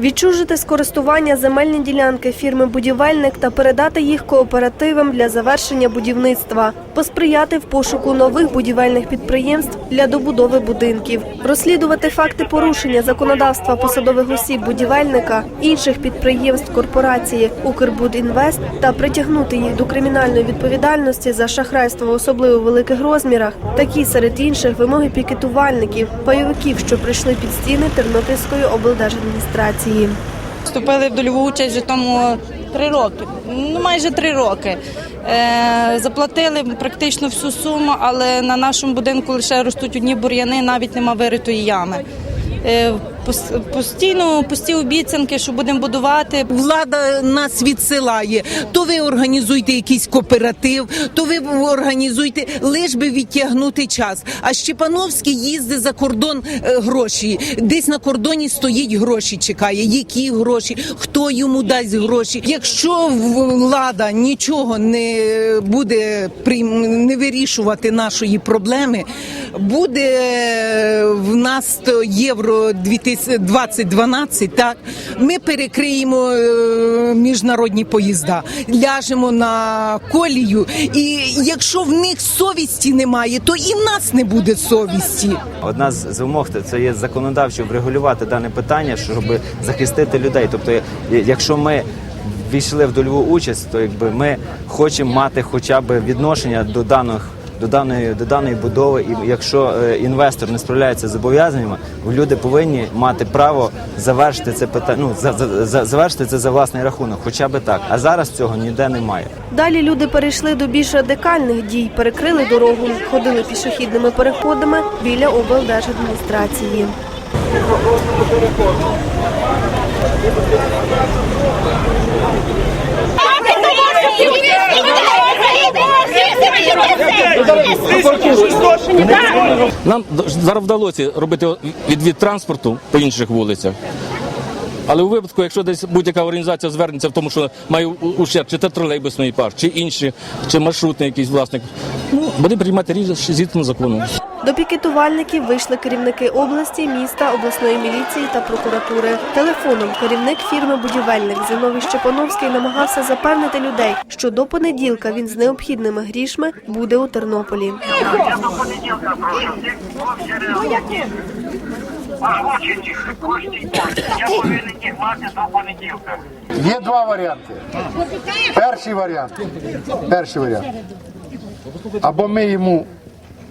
Відчужити з користування земельні ділянки фірми Будівельник та передати їх кооперативам для завершення будівництва, посприяти в пошуку нових будівельних підприємств для добудови будинків, розслідувати факти порушення законодавства посадових осіб будівельника, інших підприємств корпорації Укрбудінвест та притягнути їх до кримінальної відповідальності за шахрайство в особливо великих розмірах. Такі серед інших вимоги пікетувальників, пайовиків, що прийшли під стіни Тернопільської облдержадміністрації. Вступили в дольову участь вже тому три роки, ну майже три роки. Е, заплатили практично всю суму, але на нашому будинку лише ростуть одні бур'яни, навіть нема виритої ями постійно пусті обіцянки, що будемо будувати. Влада нас відсилає. То ви організуйте якийсь кооператив, то ви організуйте, лиш би відтягнути час. А Щепановський їздить за кордон е, гроші. Десь на кордоні стоїть гроші. Чекає, які гроші, хто йому дасть гроші. Якщо влада нічого не буде прийм не вирішувати нашої проблеми, буде е, в нас євро 2000 якийсь 2012, так ми перекриємо е, міжнародні поїзда, ляжемо на колію. І якщо в них совісті немає, то і в нас не буде совісті. Одна з вимог це є законодавчо врегулювати дане питання, щоб захистити людей. Тобто, якщо ми війшли в дольову участь, то якби ми хочемо мати хоча б відношення до даних. До даної до даної будови, і якщо е, інвестор не справляється з зобов'язаннями, люди повинні мати право завершити це питання. Ну за, за, за- завершити це за власний рахунок, хоча б так. А зараз цього ніде немає. Далі люди перейшли до більш радикальних дій, перекрили дорогу, ходили пішохідними переходами біля облдержадміністрації. Нам зараз вдалося робити відвід транспорту по інших вулицях. Але у випадку, якщо десь будь-яка організація звернеться в тому, що має ущерб, чи це тролейбусний парк, чи інші, чи маршрутний якийсь власник, ну буде приймати рішення згідно закону. До пікетувальників вийшли керівники області, міста, обласної міліції та прокуратури. Телефоном керівник фірми Будівельник Зиновій Щепановський намагався запевнити людей, що до понеділка він з необхідними грішми буде у Тернополі. До понеділка прошу Я повинен їх до понеділка. Є два варіанти. Перший варіант. Перший варіант. Або ми йому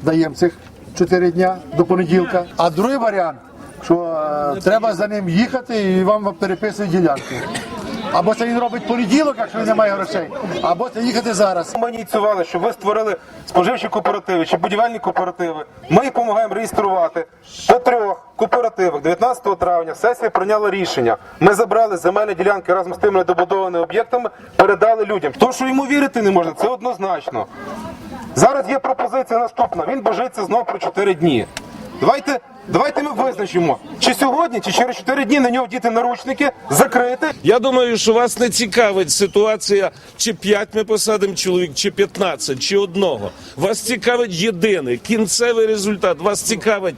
даємо цих 4 дня до понеділка. А другий варіант, що е, треба за ним їхати і вам переписують ділянки. Або це він робить понеділок, якщо він не має грошей, або це їхати зараз. Ми ініціювали, щоб ви створили споживчі кооперативи чи будівельні кооперативи. Ми допомагаємо реєструвати по трьох кооперативах. 19 травня сесія прийняла рішення. Ми забрали земельні ділянки разом з тими недобудованими об'єктами, передали людям. То, що йому вірити не можна, це однозначно. Зараз є пропозиція наступна. Він божиться знов про 4 дні. Давайте. Давайте ми визначимо, чи сьогодні, чи через 4 дні на нього діти наручники закрити, Я думаю, що вас не цікавить ситуація, чи 5 ми посадимо чоловік, чи 15, чи одного. Вас цікавить єдиний кінцевий результат. Вас цікавить,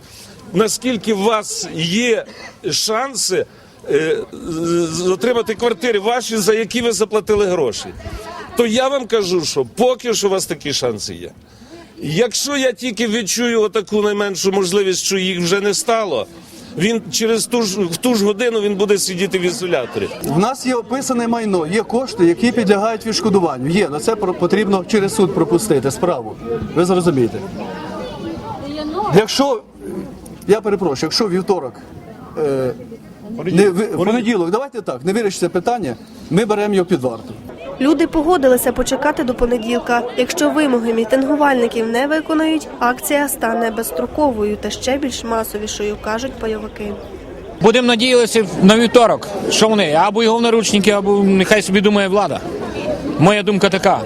наскільки у вас є шанси е, отримати квартири ваші, за які ви заплатили гроші. То я вам кажу, що поки що у вас такі шанси є. Якщо я тільки відчую отаку найменшу можливість, що їх вже не стало, він через ту ж в ту ж годину він буде сидіти в ізоляторі. В нас є описане майно, є кошти, які підлягають відшкодуванню. Є, але це про- потрібно через суд пропустити справу. Ви зрозумієте. Якщо я перепрошую, якщо вівторок. Е, не, ви- в понеділок, давайте так, не вирішиться питання, ми беремо його під варту. Люди погодилися почекати до понеділка. Якщо вимоги мітингувальників не виконають, акція стане безстроковою та ще більш масовішою, кажуть пайовики. Будемо надіятися на вівторок. Що вони? Або його наручники, або нехай собі думає влада. Моя думка така.